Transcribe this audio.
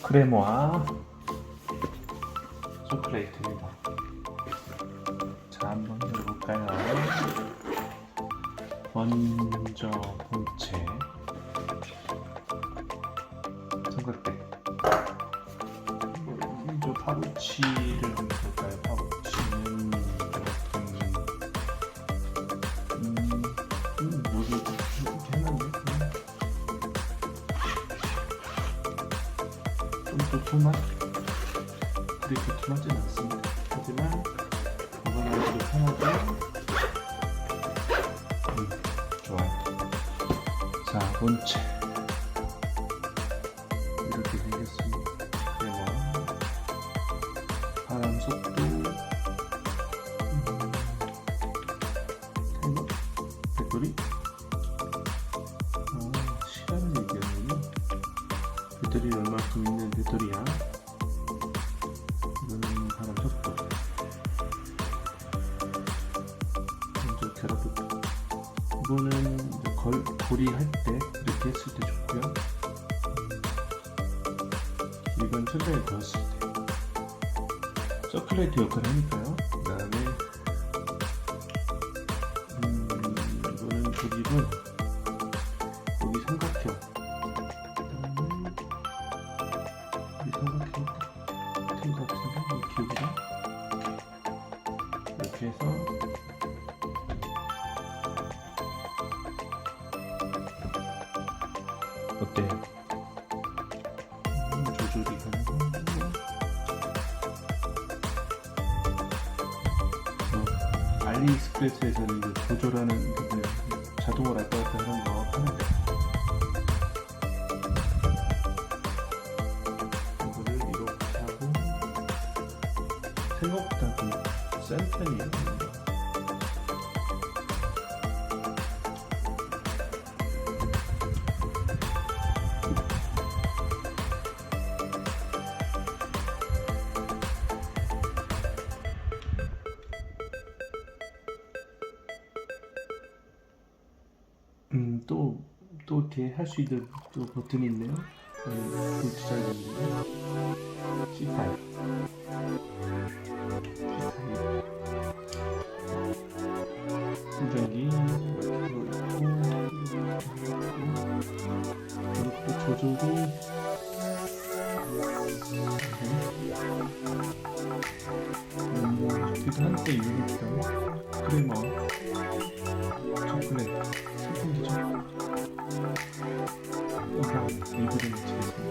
크레모와 초콜릿입니다. 자, 한번 열어볼까요? 먼저 본체 삼각대 먼저 파우치를 볼까요? 파우치 토맛? 그렇게 토맞진 않습니다. 하지만 보관하기도 편하고 음, 좋아요. 자, 본체 이렇게 생겼습니다. 그리고 바람 속도 음, 타이머 배터리 배터리 얼마큼 있는 배터리야? 이거는 바람 속도. 먼저 결합부터. 이거는 걸 고리 할때 이렇게 했을 때 좋고요. 음, 이건 천장에 걸었을 때. 서큘레이트 역할을 하니까요. 거 같은데 이 큐브가 이렇게 해서. 어때요? 음, 조절이 가능하고 어, 알리익스프레스에서는 조절하는 그 자동으로 왔다 갔다 하는 거 하는데 생각보다 좀센 편이에요. 음, 또, 또 이렇게 할 수 있는 또 버튼이 있네요. 음, 그 디자인인데. 충전기 이거 있고 이렇게 조절이 그래서 한때 유리기타고 크레머 초콜릿 소품도 참 이거 리뷰를 마치겠습니다.